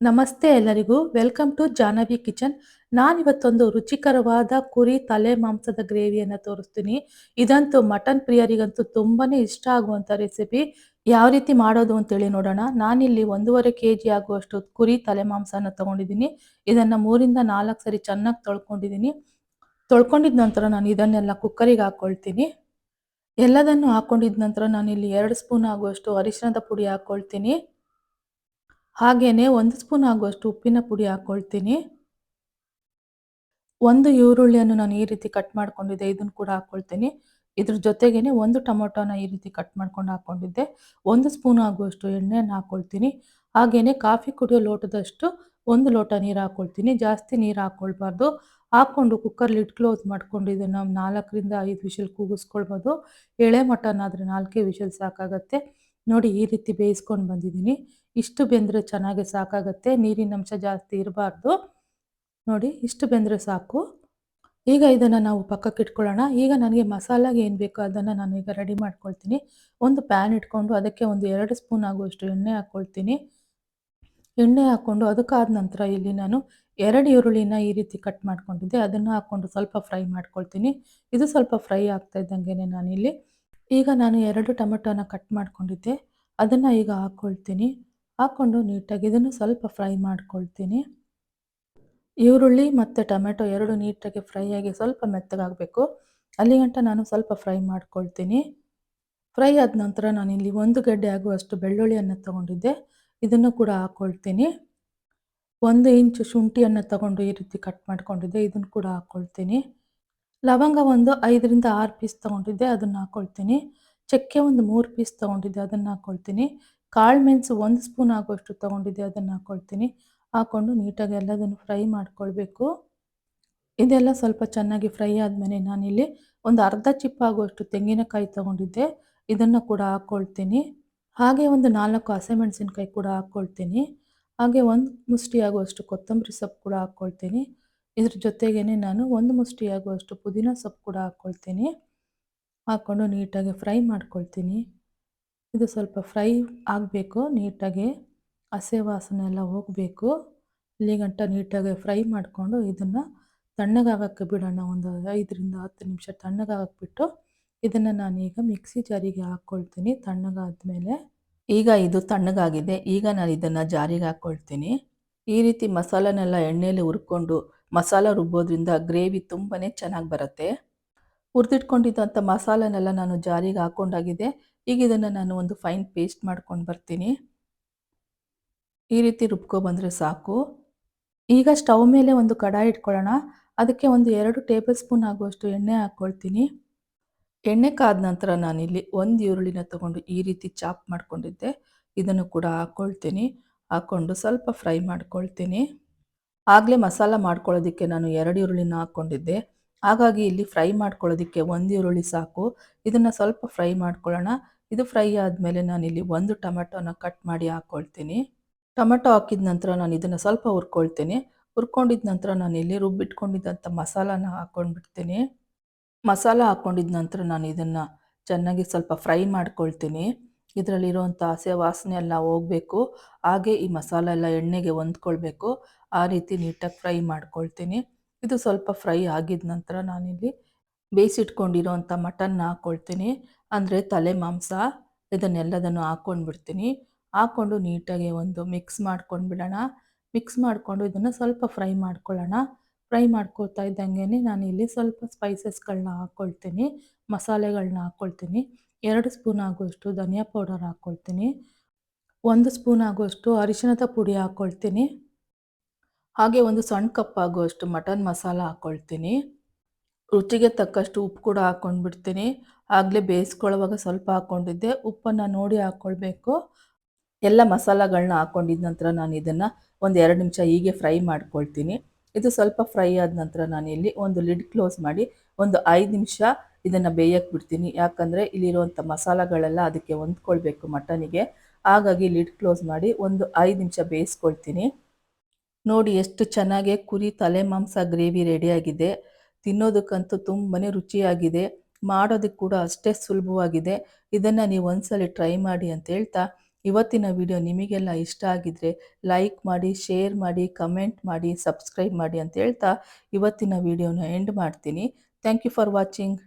ನಮಸ್ತೆ ಎಲ್ಲರಿಗೂ. Welcome to Jahnavi kitchen. ನಾನಿವತ್ತೊಂದು ರುಚಿಕರವಾದ ಕುರಿ ತಲೆ ಮಾಂಸದ ಗ್ರೇವಿಯನ್ನು ತೋರಿಸ್ತೀನಿ. ಇದಂತೂ ಮಟನ್ ಪ್ರಿಯರಿಗಂತೂ ತುಂಬಾನೇ ಇಷ್ಟ ಆಗುವಂಥ ರೆಸಿಪಿ. ಯಾವ ರೀತಿ ಮಾಡೋದು ಅಂತೇಳಿ ನೋಡೋಣ. ನಾನಿಲ್ಲಿ ಒಂದೂವರೆ ಕೆ ಜಿ ಆಗುವಷ್ಟು ಕುರಿ ತಲೆ ಮಾಂಸನ ತಗೊಂಡಿದ್ದೀನಿ. ಇದನ್ನು ಮೂರಿಂದ ನಾಲ್ಕು ಸರಿ ಚೆನ್ನಾಗಿ ತೊಳ್ಕೊಂಡಿದ್ದೀನಿ. ತೊಳ್ಕೊಂಡಿದ ನಂತರ ನಾನು ಇದನ್ನೆಲ್ಲ ಕುಕ್ಕರಿಗೆ ಹಾಕ್ಕೊಳ್ತೀನಿ ಎಲ್ಲದನ್ನು ಹಾಕ್ಕೊಂಡಿದ ನಂತರ ನಾನಿಲ್ಲಿ ಎರಡು ಸ್ಪೂನ್ ಆಗುವಷ್ಟು ಅರಿಶಿಣದ ಪುಡಿ ಹಾಕ್ಕೊಳ್ತೀನಿ ಹಾಗೇನೆ ಒಂದು ಸ್ಪೂನ್ ಆಗುವಷ್ಟು ಉಪ್ಪಿನ ಪುಡಿ ಹಾಕ್ಕೊಳ್ತೀನಿ ಒಂದು ಈರುಳ್ಳಿಯನ್ನು ನಾನು ಈ ರೀತಿ ಕಟ್ ಮಾಡ್ಕೊಂಡಿದ್ದೆ, ಇದನ್ನು ಕೂಡ ಹಾಕ್ಕೊಳ್ತೀನಿ ಇದ್ರ ಜೊತೆಗೇನೆ ಒಂದು ಟೊಮೊಟೊನ ಈ ರೀತಿ ಕಟ್ ಮಾಡ್ಕೊಂಡು ಹಾಕ್ಕೊಂಡಿದ್ದೆ ಒಂದು ಸ್ಪೂನ್ ಆಗುವಷ್ಟು ಎಣ್ಣೆಯನ್ನು ಹಾಕ್ಕೊಳ್ತೀನಿ ಹಾಗೆಯೇ ಕಾಫಿ ಕುಡಿಯೋ ಲೋಟದಷ್ಟು ಒಂದು ಲೋಟ ನೀರು ಹಾಕ್ಕೊಳ್ತೀನಿ ಜಾಸ್ತಿ ನೀರು ಹಾಕ್ಕೊಳ್ಬಾರ್ದು ಹಾಕ್ಕೊಂಡು ಕುಕ್ಕರ್ ಲಿಡ್ ಕ್ಲೋಸ್ ಮಾಡ್ಕೊಂಡು ಇದನ್ನು ನಾಲ್ಕರಿಂದ ಐದು ವಿಷಲ್ ಕೂಗಿಸ್ಕೊಳ್ಬೋದು. ಎಳೆ ಮಟನ್ ಆದರೆ ನಾಲ್ಕೇ ವಿಷಲ್ ಸಾಕಾಗತ್ತೆ. ನೋಡಿ ಈ ರೀತಿ ಬೇಯಿಸ್ಕೊಂಡು ಬಂದಿದ್ದೀನಿ. ಇಷ್ಟು ಬೆಂದರೆ ಚೆನ್ನಾಗಿ ಸಾಕಾಗತ್ತೆ. ನೀರಿನ ಅಂಶ ಜಾಸ್ತಿ ಇರಬಾರ್ದು. ನೋಡಿ, ಇಷ್ಟು ಬೆಂದರೆ ಸಾಕು. ಈಗ ಇದನ್ನು ನಾವು ಪಕ್ಕಕ್ಕೆ ಇಟ್ಕೊಳ್ಳೋಣ. ಈಗ ನನಗೆ ಮಸಾಲಾಗೆ ಏನು ಬೇಕೋ ಅದನ್ನು ನಾನು ಈಗ ರೆಡಿ ಮಾಡ್ಕೊಳ್ತೀನಿ. ಒಂದು ಪ್ಯಾನ್ ಇಟ್ಕೊಂಡು ಅದಕ್ಕೆ ಒಂದು ಎರಡು ಸ್ಪೂನ್ ಆಗುವಷ್ಟು ಎಣ್ಣೆ ಹಾಕ್ಕೊಳ್ತೀನಿ ಎಣ್ಣೆ ಹಾಕ್ಕೊಂಡು ಅದಕ್ಕಾದ ನಂತರ ಇಲ್ಲಿ ನಾನು ಎರಡು ಈರುಳ್ಳಿನ ಈ ರೀತಿ ಕಟ್ ಮಾಡ್ಕೊಂಡಿದ್ದೆ. ಅದನ್ನು ಹಾಕ್ಕೊಂಡು ಸ್ವಲ್ಪ ಫ್ರೈ ಮಾಡ್ಕೊಳ್ತೀನಿ. ಇದು ಸ್ವಲ್ಪ ಫ್ರೈ ಆಗ್ತಾ ಇದ್ದಂಗೆ ನಾನಿಲ್ಲಿ. ಈಗ ನಾನು ಎರಡು ಟೊಮೆಟೊನ ಕಟ್ ಮಾಡ್ಕೊಂಡಿದ್ದೆ. ಅದನ್ನು ಈಗ ಹಾಕ್ಕೊಳ್ತೀನಿ ಹಾಕ್ಕೊಂಡು ನೀಟಾಗಿ ಇದನ್ನು ಸ್ವಲ್ಪ ಫ್ರೈ ಮಾಡ್ಕೊಳ್ತೀನಿ. ಈರುಳ್ಳಿ ಮತ್ತು ಟೊಮೆಟೊ ಎರಡು ನೀಟಾಗಿ ಫ್ರೈ ಆಗಿ ಸ್ವಲ್ಪ ಮೆತ್ತಗಾಗಬೇಕು. ಅಲ್ಲಿಗಂಟ ನಾನು ಸ್ವಲ್ಪ ಫ್ರೈ ಮಾಡ್ಕೊಳ್ತೀನಿ. ಫ್ರೈ ಆದ ನಂತರ ನಾನು ಇಲ್ಲಿ ಒಂದು ಗಡ್ಡೆ ಆಗುವಷ್ಟು ಬೆಳ್ಳುಳ್ಳಿಯನ್ನು ತಗೊಂಡಿದ್ದೆ. ಇದನ್ನು ಕೂಡ ಹಾಕ್ಕೊಳ್ತೀನಿ ಒಂದು ಇಂಚು ಶುಂಠಿಯನ್ನು ತಗೊಂಡು ಈ ರೀತಿ ಕಟ್ ಮಾಡ್ಕೊಂಡಿದ್ದೆ. ಇದನ್ನು ಕೂಡ ಹಾಕ್ಕೊಳ್ತೀನಿ ಲವಂಗ ಒಂದು ಐದರಿಂದ ಆರು ಪೀಸ್ ತೊಗೊಂಡಿದ್ದೆ, ಅದನ್ನು ಹಾಕ್ಕೊಳ್ತೀನಿ ಚಕ್ಕೆ ಒಂದು ಮೂರು ಪೀಸ್ ತೊಗೊಂಡಿದ್ದೆ, ಅದನ್ನು ಹಾಕ್ಕೊಳ್ತೀನಿ ಕಾಳು ಮೆಣಸು ಒಂದು ಸ್ಪೂನ್ ಆಗುವಷ್ಟು ತೊಗೊಂಡಿದ್ದೆ, ಅದನ್ನು ಹಾಕ್ಕೊಳ್ತೀನಿ ಹಾಕ್ಕೊಂಡು ನೀಟಾಗಿ ಎಲ್ಲದನ್ನು ಫ್ರೈ ಮಾಡ್ಕೊಳ್ಬೇಕು. ಇದೆಲ್ಲ ಸ್ವಲ್ಪ ಚೆನ್ನಾಗಿ ಫ್ರೈ ಆದಮೇಲೆ ನಾನಿಲ್ಲಿ ಒಂದು ಅರ್ಧ ಚಿಪ್ಪಾಗುವಷ್ಟು ತೆಂಗಿನಕಾಯಿ ತೊಗೊಂಡಿದ್ದೆ, ಇದನ್ನು ಕೂಡ ಹಾಕ್ಕೊಳ್ತೀನಿ ಹಾಗೆ ಒಂದು ನಾಲ್ಕು ಹಸಿಮೆಣಸಿನ್ಕಾಯಿ ಕೂಡ ಹಾಕ್ಕೊಳ್ತೀನಿ ಹಾಗೆ ಒಂದು ಮುಷ್ಟಿ ಆಗುವಷ್ಟು ಕೊತ್ತಂಬರಿ ಸೊಪ್ಪು ಕೂಡ ಹಾಕ್ಕೊಳ್ತೀನಿ ಇದ್ರ ಜೊತೆಗೇ ನಾನು ಒಂದು ಮುಷ್ಟಿ ಆಗುವಷ್ಟು ಪುದೀನ ಸೊಪ್ಪು ಕೂಡ ಹಾಕ್ಕೊಳ್ತೀನಿ. ಹಾಕ್ಕೊಂಡು ನೀಟಾಗಿ ಫ್ರೈ ಮಾಡ್ಕೊಳ್ತೀನಿ. ಇದು ಸ್ವಲ್ಪ ಫ್ರೈ ಆಗಬೇಕು, ನೀಟಾಗಿ ಹಸೆ ವಾಸನೆ ಎಲ್ಲ ಹೋಗಬೇಕು. ಇಲ್ಲಿ ಗಂಟ ನೀಟಾಗಿ ಫ್ರೈ ಮಾಡಿಕೊಂಡು ಇದನ್ನು ತಣ್ಣಗಾಗಕ್ಕೆ ಬಿಡೋಣ, ಒಂದು ಐದರಿಂದ ಹತ್ತು ನಿಮಿಷ ತಣ್ಣಗಾಗಕ್ಕೆ ಬಿಟ್ಟು ಇದನ್ನು ನಾನೀಗ ಮಿಕ್ಸಿ ಜಾರಿಗೆ ಹಾಕ್ಕೊಳ್ತೀನಿ ತಣ್ಣಗಾದ್ಮೇಲೆ. ಈಗ ಇದು ತಣ್ಣಗಾಗಿದೆ, ಈಗ ನಾನು ಇದನ್ನು ಜಾರಿಗೆ ಹಾಕ್ಕೊಳ್ತೀನಿ. ಈ ರೀತಿ ಮಸಾಲನೆಲ್ಲ ಎಣ್ಣೆಯಲ್ಲಿ ಹುರ್ಕೊಂಡು ಮಸಾಲ ರುಬ್ಬೋದ್ರಿಂದ ಗ್ರೇವಿ ತುಂಬಾ ಚೆನ್ನಾಗಿ ಬರುತ್ತೆ. ಹುರಿದಿಟ್ಕೊಂಡಿದ್ದಂಥ ಮಸಾಲನೆಲ್ಲ ನಾನು ಜಾರಿಗೆ ಹಾಕ್ಕೊಂಡಾಗಿದೆ ಈಗ ಇದನ್ನು ನಾನು ಒಂದು ಫೈನ್ ಪೇಸ್ಟ್ ಮಾಡ್ಕೊಂಡು ಬರ್ತೀನಿ. ಈ ರೀತಿ ರುಬ್ಕೊಬಂದರೆ ಸಾಕು. ಈಗ ಸ್ಟವ್ ಮೇಲೆ ಒಂದು ಕಡಾಯಿ ಇಟ್ಕೊಳ್ಳೋಣ. ಅದಕ್ಕೆ ಒಂದು ಎರಡು ಟೇಬಲ್ ಸ್ಪೂನ್ ಆಗುವಷ್ಟು ಎಣ್ಣೆ ಹಾಕ್ಕೊಳ್ತೀನಿ ಎಣ್ಣೆ ಕಾದ ನಂತರ ನಾನಿಲ್ಲಿ ಒಂದು ಈರುಳ್ಳಿನ ತಗೊಂಡು ಈ ರೀತಿ ಚಾಪ್ ಮಾಡ್ಕೊಂಡಿದ್ದೆ. ಇದನ್ನು ಕೂಡ ಹಾಕ್ಕೊಳ್ತೀನಿ ಹಾಕ್ಕೊಂಡು ಸ್ವಲ್ಪ ಫ್ರೈ ಮಾಡ್ಕೊಳ್ತೀನಿ. ಆಗಲೇ ಮಸಾಲ ಮಾಡ್ಕೊಳ್ಳೋದಕ್ಕೆ ನಾನು ಎರಡು ಈರುಳ್ಳಿನ ಹಾಕ್ಕೊಂಡಿದ್ದೆ. ಹಾಗಾಗಿ ಇಲ್ಲಿ ಫ್ರೈ ಮಾಡ್ಕೊಳ್ಳೋದಕ್ಕೆ ಒಂದು ಈರುಳ್ಳಿ ಸಾಕು. ಇದನ್ನು ಸ್ವಲ್ಪ ಫ್ರೈ ಮಾಡ್ಕೊಳ್ಳೋಣ. ಇದು ಫ್ರೈ ಆದಮೇಲೆ ನಾನಿಲ್ಲಿ ಒಂದು ಟೊಮೆಟೊನ ಕಟ್ ಮಾಡಿ ಹಾಕ್ಕೊಳ್ತೀನಿ. ಟೊಮೆಟೊ ಹಾಕಿದ ನಂತರ ನಾನು ಇದನ್ನು ಸ್ವಲ್ಪ ಹುರ್ಕೊಳ್ತೀನಿ. ಹುರ್ಕೊಂಡಿದ ನಂತರ ನಾನು ಇಲ್ಲಿ ರುಬ್ಬಿಟ್ಕೊಂಡಿದ್ದಂಥ ಮಸಾಲಾನ ಹಾಕ್ಕೊಂಡ್ಬಿಡ್ತೀನಿ. ಮಸಾಲ ಹಾಕ್ಕೊಂಡಿದ ನಂತರ ನಾನು ಇದನ್ನು ಚೆನ್ನಾಗಿ ಸ್ವಲ್ಪ ಫ್ರೈ ಮಾಡ್ಕೊಳ್ತೀನಿ. ಇದರಲ್ಲಿರುವಂಥ ಹಸೆ ವಾಸನೆ ಎಲ್ಲ ಹೋಗಬೇಕು. ಹಾಗೆ ಈ ಮಸಾಲೆ ಎಲ್ಲ ಎಣ್ಣೆಗೆ ಹೊಂದ್ಕೊಳ್ಬೇಕು. ಆ ರೀತಿ ನೀಟಾಗಿ ಫ್ರೈ ಮಾಡ್ಕೊಳ್ತೀನಿ. ಇದು ಸ್ವಲ್ಪ ಫ್ರೈ ಆಗಿದ ನಂತರ ನಾನಿಲ್ಲಿ ಬೇಯಿಸಿಟ್ಕೊಂಡಿರೋವಂಥ ಮಟನ್ನ ಹಾಕ್ಕೊಳ್ತೀನಿ ಅಂದರೆ ತಲೆ ಮಾಂಸ, ಇದನ್ನೆಲ್ಲದನ್ನು ಹಾಕ್ಕೊಂಡ್ಬಿಡ್ತೀನಿ ಹಾಕ್ಕೊಂಡು ನೀಟಾಗಿ ಒಂದು ಮಿಕ್ಸ್ ಮಾಡ್ಕೊಂಡು ಬಿಡೋಣ ಮಿಕ್ಸ್ ಮಾಡಿಕೊಂಡು ಇದನ್ನು ಸ್ವಲ್ಪ ಫ್ರೈ ಮಾಡ್ಕೊಳ್ಳೋಣ. ಫ್ರೈ ಮಾಡ್ಕೊಳ್ತಾ ಇದ್ದಂಗೆ ನಾನು ಇಲ್ಲಿ ಸ್ವಲ್ಪ ಸ್ಪೈಸಸ್ಗಳನ್ನ ಹಾಕ್ಕೊಳ್ತೀನಿ ಮಸಾಲೆಗಳನ್ನ ಹಾಕ್ಕೊಳ್ತೀನಿ ಎರಡು ಸ್ಪೂನ್ ಆಗುವಷ್ಟು ಧನಿಯಾ ಪೌಡರ್ ಹಾಕ್ಕೊಳ್ತೀನಿ ಒಂದು ಸ್ಪೂನ್ ಆಗುವಷ್ಟು ಅರಿಶಿಣದ ಪುಡಿ ಹಾಕ್ಕೊಳ್ತೀನಿ ಹಾಗೆ ಒಂದು ಸಣ್ಣ ಕಪ್ ಆಗುವಷ್ಟು ಮಟನ್ ಮಸಾಲ ಹಾಕ್ಕೊಳ್ತೀನಿ ರುಚಿಗೆ ತಕ್ಕಷ್ಟು ಉಪ್ಪು ಕೂಡ ಹಾಕ್ಕೊಂಡ್ಬಿಡ್ತೀನಿ ಆಗಲೇ ಬೇಯಿಸ್ಕೊಳ್ಳುವಾಗ ಸ್ವಲ್ಪ ಹಾಕ್ಕೊಂಡಿದ್ದೆ ಉಪ್ಪನ್ನು ನೋಡಿ ಹಾಕ್ಕೊಳ್ಬೇಕು ಎಲ್ಲ ಮಸಾಲಗಳನ್ನ ಹಾಕ್ಕೊಂಡಿದ್ದ ನಂತರ ನಾನು ಇದನ್ನು ಒಂದು ಎರಡು ನಿಮಿಷ ಹೀಗೆ ಫ್ರೈ ಮಾಡ್ಕೊಳ್ತೀನಿ. ಇದು ಸ್ವಲ್ಪ ಫ್ರೈ ಆದ ನಂತರ ನಾನು ಇಲ್ಲಿ ಒಂದು ಲಿಡ್ ಕ್ಲೋಸ್ ಮಾಡಿ ಒಂದು ಐದು ನಿಮಿಷ ಇದನ್ನು ಬೇಯಕ್ಕೆ ಬಿಡ್ತೀನಿ. ಯಾಕಂದರೆ ಇಲ್ಲಿರುವಂಥ ಮಸಾಲಗಳೆಲ್ಲ ಅದಕ್ಕೆ ಹೊಂದ್ಕೊಳ್ಬೇಕು ಮಟನಿಗೆ ಹಾಗಾಗಿ ಲಿಡ್ ಕ್ಲೋಸ್ ಮಾಡಿ ಒಂದು ಐದು ನಿಮಿಷ ಬೇಯಿಸ್ಕೊಳ್ತೀನಿ. ನೋಡಿ ಎಷ್ಟು ಚೆನ್ನಾಗಿ ಕುರಿ ತಲೆ ಮಾಂಸ ಗ್ರೇವಿ ರೆಡಿಯಾಗಿದೆ ತಿನ್ನೋದಕ್ಕಂತೂ ತುಂಬಾ ರುಚಿಯಾಗಿದೆ. ಮಾಡೋದಕ್ಕೆ ಕೂಡ ಅಷ್ಟೇ ಸುಲಭವಾಗಿದೆ. ಇದನ್ನು ನೀವು ಒಂದ್ಸಲ ಟ್ರೈ ಮಾಡಿ ಅಂತ ಹೇಳ್ತಾ ಇವತ್ತಿನ ವಿಡಿಯೋ ನಿಮಗೆಲ್ಲ ಇಷ್ಟ ಆಗಿದ್ರೆ ಲೈಕ್ ಮಾಡಿ ಶೇರ್ ಮಾಡಿ ಕಮೆಂಟ್ ಮಾಡಿ ಸಬ್ಸ್ಕ್ರೈಬ್ ಮಾಡಿ ಅಂತ ಹೇಳ್ತಾ ಇವತ್ತಿನ ವಿಡಿಯೋನ ಎಂಡ್ ಮಾಡ್ತೀನಿ. Thank you for watching